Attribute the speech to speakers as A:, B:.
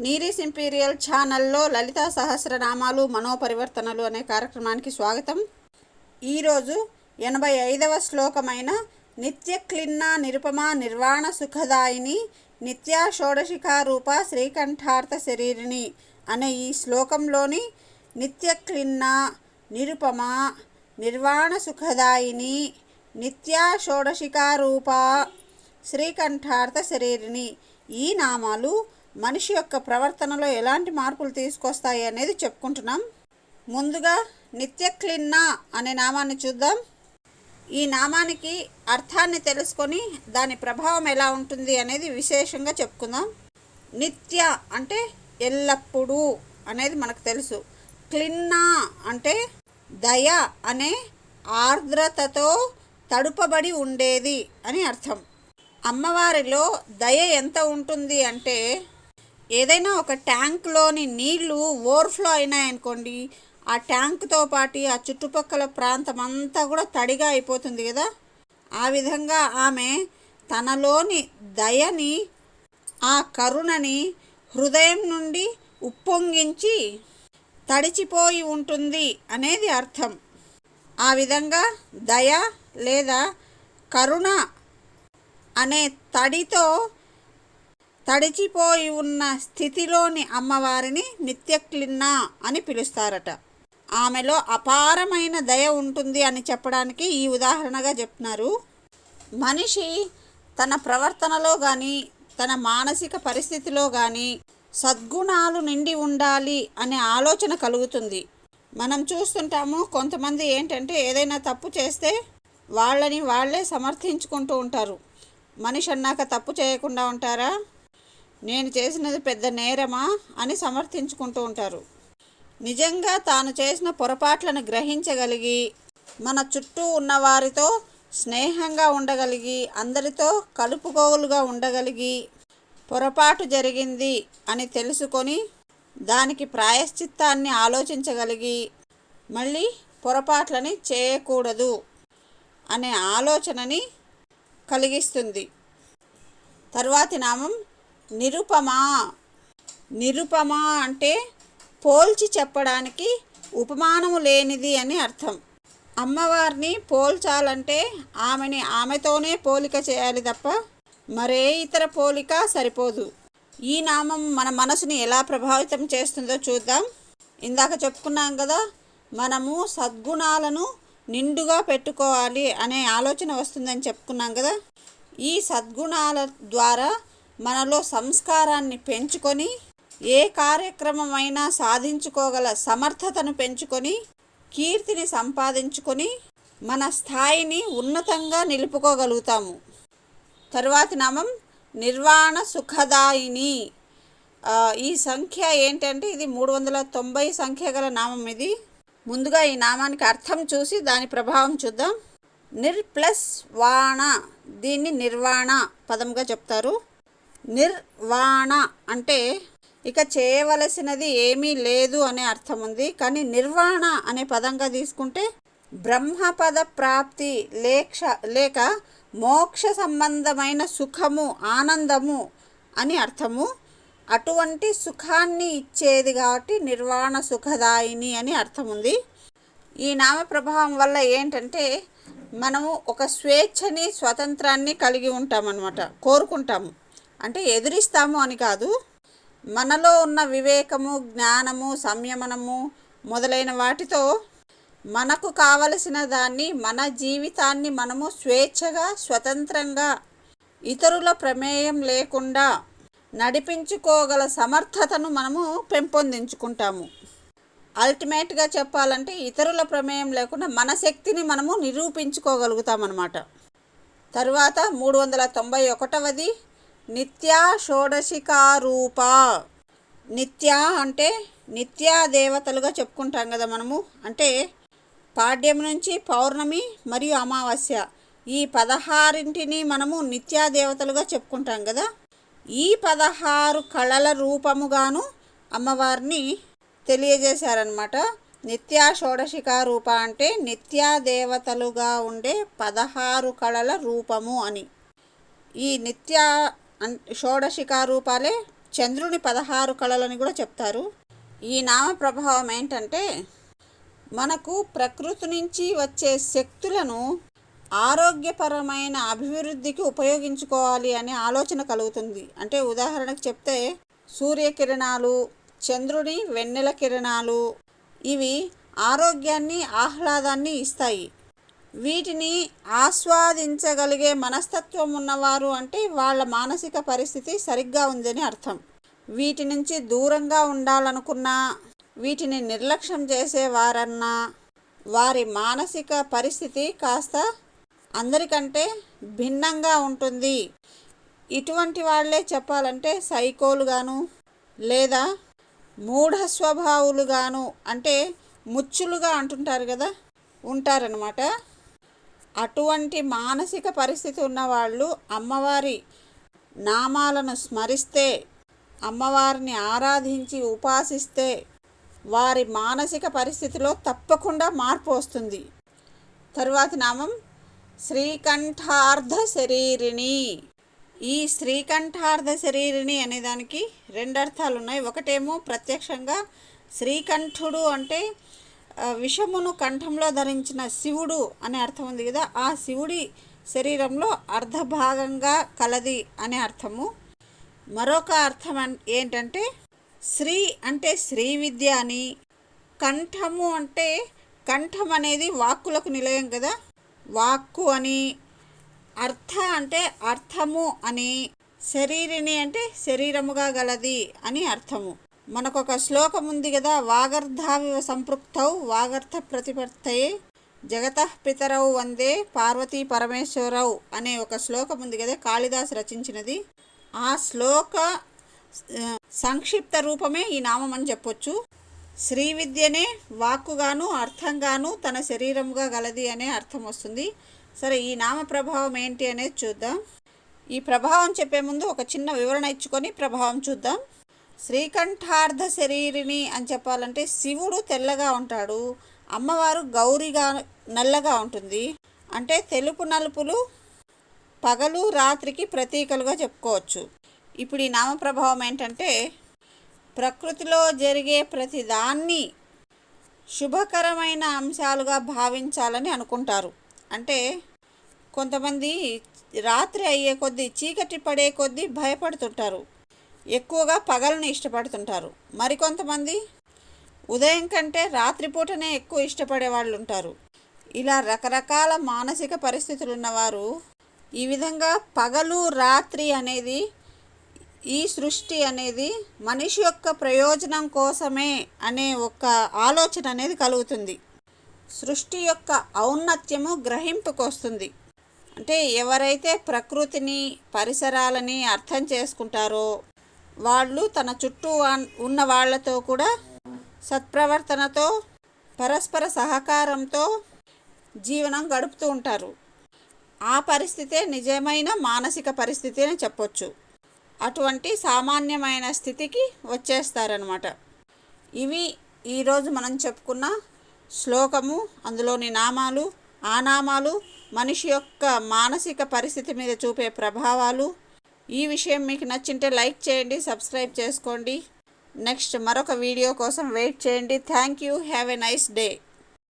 A: నీరీస్ imperial ఛానల్లో లలితా సహస్రనామాలు మనోపరివర్తనలు అనే కార్యక్రమానికి స్వాగతం. ఈరోజు ఎనభై ఐదవ శ్లోకమైన నిత్య క్లిన్న నిరుపమా నిర్వాణ సుఖదాయిని నిత్యా షోడశికారూప శ్రీకంఠార్థ శరీరిణి అనే ఈ శ్లోకంలోని నిత్య క్లిన్న నిరుపమా నిర్వాణ సుఖదాయిని నిత్యా షోడశికారూప శ్రీకంఠార్థ శరీరిణి ఈ నామాలు మనిషి యొక్క ప్రవర్తనలో ఎలాంటి మార్పులు తీసుకొస్తాయి అనేది చెప్పుకుంటున్నాం. ముందుగా నిత్యక్లిన్నా అనే నామాన్ని చూద్దాం. ఈ నామానికి అర్థాన్ని తెలుసుకొని దాని ప్రభావం ఎలా ఉంటుంది అనేది విశేషంగా చెప్పుకుందాం. నిత్య అంటే ఎల్లప్పుడూ అనేది మనకు తెలుసు. క్లిన్నా అంటే దయ అనే ఆర్ద్రతతో తడుపబడి ఉండేది అని అర్థం. అమ్మవారిలో దయ ఎంత ఉంటుంది అంటే ఏదైనా ఒక ట్యాంక్లోని నీళ్ళు ఓవర్ఫ్లో అయినాయనుకోండి ఆ ట్యాంక్తో పాటు ఆ చుట్టుపక్కల ప్రాంతం అంతా కూడా తడిగా అయిపోతుంది కదా. ఆ విధంగా ఆమె తనలోని దయని ఆ కరుణని హృదయం నుండి ఉప్పొంగించి తడిచిపోయి ఉంటుంది అనేది అర్థం. ఆ విధంగా దయ లేదా కరుణ అనే తడితో తడిచిపోయి ఉన్న స్థితిలోని అమ్మవారిని నిత్యక్లిన్న అని పిలుస్తారట. ఆమెలో అపారమైన దయ ఉంటుంది అని చెప్పడానికి ఈ ఉదాహరణగా చెప్తున్నారు. మనిషి తన ప్రవర్తనలో కానీ తన మానసిక పరిస్థితిలో కానీ సద్గుణాలు నిండి ఉండాలి అనే ఆలోచన కలుగుతుంది. మనం చూస్తుంటాము కొంతమంది ఏంటంటే ఏదైనా తప్పు చేస్తే వాళ్ళని వాళ్ళే సమర్థించుకుంటూ ఉంటారు. మనిషి అన్నాక తప్పు చేయకుండా ఉంటారా? నేను చేసినది పెద్ద నేరమా అని సమర్థించుకుంటూ ఉంటారు. నిజంగా తాను చేసిన పొరపాట్లను గ్రహించగలిగి మన చుట్టూ ఉన్న వారితో స్నేహంగా ఉండగలిగి అందరితో కలుపుకోలుగా ఉండగలిగి పొరపాటు జరిగింది అని తెలుసుకొని దానికి ప్రాయశ్చిత్తాన్ని ఆలోచించగలిగి మళ్ళీ పొరపాట్లని చేయకూడదు అనే ఆలోచనని కలిగిస్తుంది. తర్వాతి నామం నిరుపమా? నిరుపమా అంటే పోల్చి చెప్పడానికి ఉపమానము లేనిది అని అర్థం. అమ్మవారిని పోల్చాలంటే ఆమెని ఆమెతోనే పోలిక చేయాలి తప్ప మరే ఇతర పోలిక సరిపోదు. ఈ నామం మన మనసుని ఎలా ప్రభావితం చేస్తుందో చూద్దాం. ఇందాక చెప్పుకున్నాం కదా మనము సద్గుణాలను నిండుగా పెట్టుకోవాలి అనే ఆలోచన వస్తుందని చెప్పుకున్నాం కదా. ఈ సద్గుణాల ద్వారా మనలో సంస్కారాన్ని పెంచుకొని ఏ కార్యక్రమమైనా సాధించుకోగల సమర్థతను పెంచుకొని కీర్తిని సంపాదించుకొని మన స్థాయిని ఉన్నతంగా నిలుపుకోగలుగుతాము. తరువాతి నామం నిర్వాణ సుఖదాయిని. ఈ సంఖ్య ఏంటంటే ఇది మూడు వందల తొంభై సంఖ్య గల నామం ఇది. ముందుగా ఈ నామానికి అర్థం చూసి దాని ప్రభావం చూద్దాం. నిర్ ప్లస్ వాణ. దీన్ని నిర్వాణ పదంగా చెప్తారు. నిర్వాణ అంటే ఇక చేయవలసినది ఏమీ లేదు అనే అర్థం ఉంది కానీ నిర్వాణ అనే పదంగా తీసుకుంటే బ్రహ్మపద ప్రాప్తి లేక్ష లేక మోక్ష సంబంధమైన సుఖము ఆనందము అని అర్థము. అటువంటి సుఖాన్ని ఇచ్చేది కాబట్టి నిర్వాణ సుఖదాయిని అని అర్థం ఉంది ఈ నామ ప్రభావం వల్ల ఏంటంటే మనము ఒక స్వేచ్ఛని స్వతంత్రాన్ని కలిగి ఉంటామన్నమాట కోరుకుంటాము. అంటే ఎదురిస్తాము అని కాదు. మనలో ఉన్న వివేకము జ్ఞానము సంయమనము మొదలైన వాటితో మనకు కావలసిన దాన్ని మన జీవితాన్ని మనము స్వేచ్ఛగా స్వతంత్రంగా ఇతరుల ప్రమేయం లేకుండా నడిపించుకోగల సమర్థతను మనము పెంపొందించుకుంటాము. అల్టిమేట్గా చెప్పాలంటే ఇతరుల ప్రమేయం లేకుండా మన శక్తిని మనము నిరూపించుకోగలుగుతామన్నమాట. తరువాత మూడు వందల తొంభై ఒకటవది నిత్యా షోడశికారూప నిత్య అంటే నిత్యా దేవతలుగా చెప్పుకుంటాం కదా మనము. అంటే పాడ్యం నుంచి పౌర్ణమి మరియు అమావాస్య. ఈ పదహారింటిని మనము నిత్యా దేవతలుగా చెప్పుకుంటాం కదా. ఈ పదహారు కళల రూపముగాను అమ్మవారిని తెలియజేశారనమాట నిత్యా షోడశికా రూప అంటే నిత్యా దేవతలుగా ఉండే పదహారు కళల రూపము అని. ఈ నిత్య షోడశికారూపాలే చంద్రుని పదహారు కళలని కూడా చెప్తారు. ఈ నామ ప్రభావం ఏంటంటే మనకు ప్రకృతి నుంచి వచ్చే శక్తులను ఆరోగ్యపరమైన అభివృద్ధికి ఉపయోగించుకోవాలి అనే ఆలోచన కలుగుతుంది. అంటే ఉదాహరణకు చెప్తే సూర్యకిరణాలు చంద్రుని వెన్నెల కిరణాలు ఇవి ఆరోగ్యాన్ని ఆహ్లాదాన్ని ఇస్తాయి. వీటిని ఆస్వాదించగలిగే మనస్తత్వం ఉన్నవారు అంటే వాళ్ళ మానసిక పరిస్థితి సరిగ్గా ఉందని అర్థం. వీటి నుంచి దూరంగా ఉండాలనుకున్నా వీటిని నిర్లక్ష్యం చేసేవారన్నా వారి మానసిక పరిస్థితి కాస్త అందరికంటే భిన్నంగా ఉంటుంది. ఇటువంటి వాళ్ళే చెప్పాలంటే సైకోలుగాను లేదా మూఢ స్వభావులుగాను అంటే ముచ్చులుగా అంటుంటారు కదా ఉంటారనమాట అటువంటి మానసిక పరిస్థితి ఉన్నవాళ్ళు అమ్మవారి నామాలను స్మరిస్తే అమ్మవారిని ఆరాధించి ఉపాసిస్తే వారి మానసిక పరిస్థితిలో తప్పకుండా మార్పు వస్తుంది. తరువాతి నామం శ్రీకంఠార్ధ శరీరిణి ఈ శ్రీకంఠార్ధ శరీరిణి అనే దానికి రెండు అర్థాలు ఉన్నాయి ఒకటేమో ప్రత్యక్షంగా శ్రీకంఠుడు అంటే విషమును కంఠంలో ధరించిన శివుడు అనే అర్థం ఉంది కదా. ఆ శివుడి శరీరంలో అర్ధభాగంగా కలది అనే అర్థము. మరొక అర్థం ఏంటంటే శ్రీ అంటే శ్రీ విద్య అని కంఠము అంటే కంఠం అనేది వాక్కులకు నిలయం కదా. వాక్కు అని అర్థ అంటే అర్థము అని శరీరిని అంటే శరీరముగా గలది అని అర్థము. మనకొక శ్లోకం ఉంది కదా వాగర్ధావివ సంపృక్తౌ వాగర్థ ప్రతిపత్తయే జగత పితరౌ వందే పార్వతీ పరమేశ్వరౌ అనే ఒక శ్లోకం ఉంది కదా కాళిదాస్ రచించినది. ఆ శ్లోక సంక్షిప్త రూపమే ఈ నామం అని చెప్పొచ్చు. శ్రీ విద్యనే వాక్కుగాను అర్థంగాను తన శరీరముగా గలది అనే అర్థం వస్తుంది. సరే ఈ నామ ప్రభావం ఏంటి అనేది చూద్దాం. ఈ ప్రభావం చెప్పే ముందు ఒక చిన్న వివరణ ఇచ్చుకొని ప్రభావం చూద్దాం. శ్రీకంఠార్ధ శరీరిని అని చెప్పాలంటే శివుడు తెల్లగా ఉంటాడు అమ్మవారు గౌరిగా నల్లగా ఉంటుంది. అంటే తెలుపు నలుపులు పగలు రాత్రికి ప్రతీకలుగా చెప్పుకోవచ్చు. ఇప్పుడు ఈ నామ ప్రభావం ఏంటంటే ప్రకృతిలో జరిగే ప్రతిదాన్ని శుభకరమైన అంశాలుగా భావించాలని అనుకుంటారు. అంటే కొంతమంది రాత్రి అయ్యే కొద్దీ చీకటి పడే కొద్దీ భయపడుతుంటారు. ఎక్కువగా పగలను ఇష్టపడుతుంటారు. మరికొంతమంది ఉదయం కంటే రాత్రిపూటనే ఎక్కువ ఇష్టపడే వాళ్ళు ఉంటారు ఇలా రకరకాల మానసిక పరిస్థితులు ఉన్నవారు ఈ విధంగా పగలు రాత్రి అనేది ఈ సృష్టి అనేది మనిషి యొక్క ప్రయోజనం కోసమే అనే ఒక ఆలోచన అనేది కలుగుతుంది. సృష్టి యొక్క ఔన్నత్యము గ్రహింపుకు వస్తుంది అంటే ఎవరైతే ప్రకృతిని పరిసరాలని అర్థం చేసుకుంటారో వాళ్ళు తన చుట్టూ ఉన్న వాళ్ళతో కూడా సత్ప్రవర్తనతో పరస్పర సహకారంతో జీవనం గడుపుతూ ఉంటారు. ఆ పరిస్థితే నిజమైన మానసిక పరిస్థితి అని చెప్పొచ్చు. అటువంటి సామాన్యమైన స్థితికి వచ్చేస్తారనమాట ఇవి ఈరోజు మనం చెప్పుకున్న శ్లోకము అందులోని నామాలు ఆ నామాలు మనిషి యొక్క మానసిక పరిస్థితి మీద చూపే ప్రభావాలు ఈ విషయం మీకు నచ్చింటే లైక్ చేయండి సబ్స్క్రైబ్ చేసుకోండి. నెక్స్ట్ మరొక వీడియో కోసం వెయిట్ చేయండి. Thank you. Have a nice day.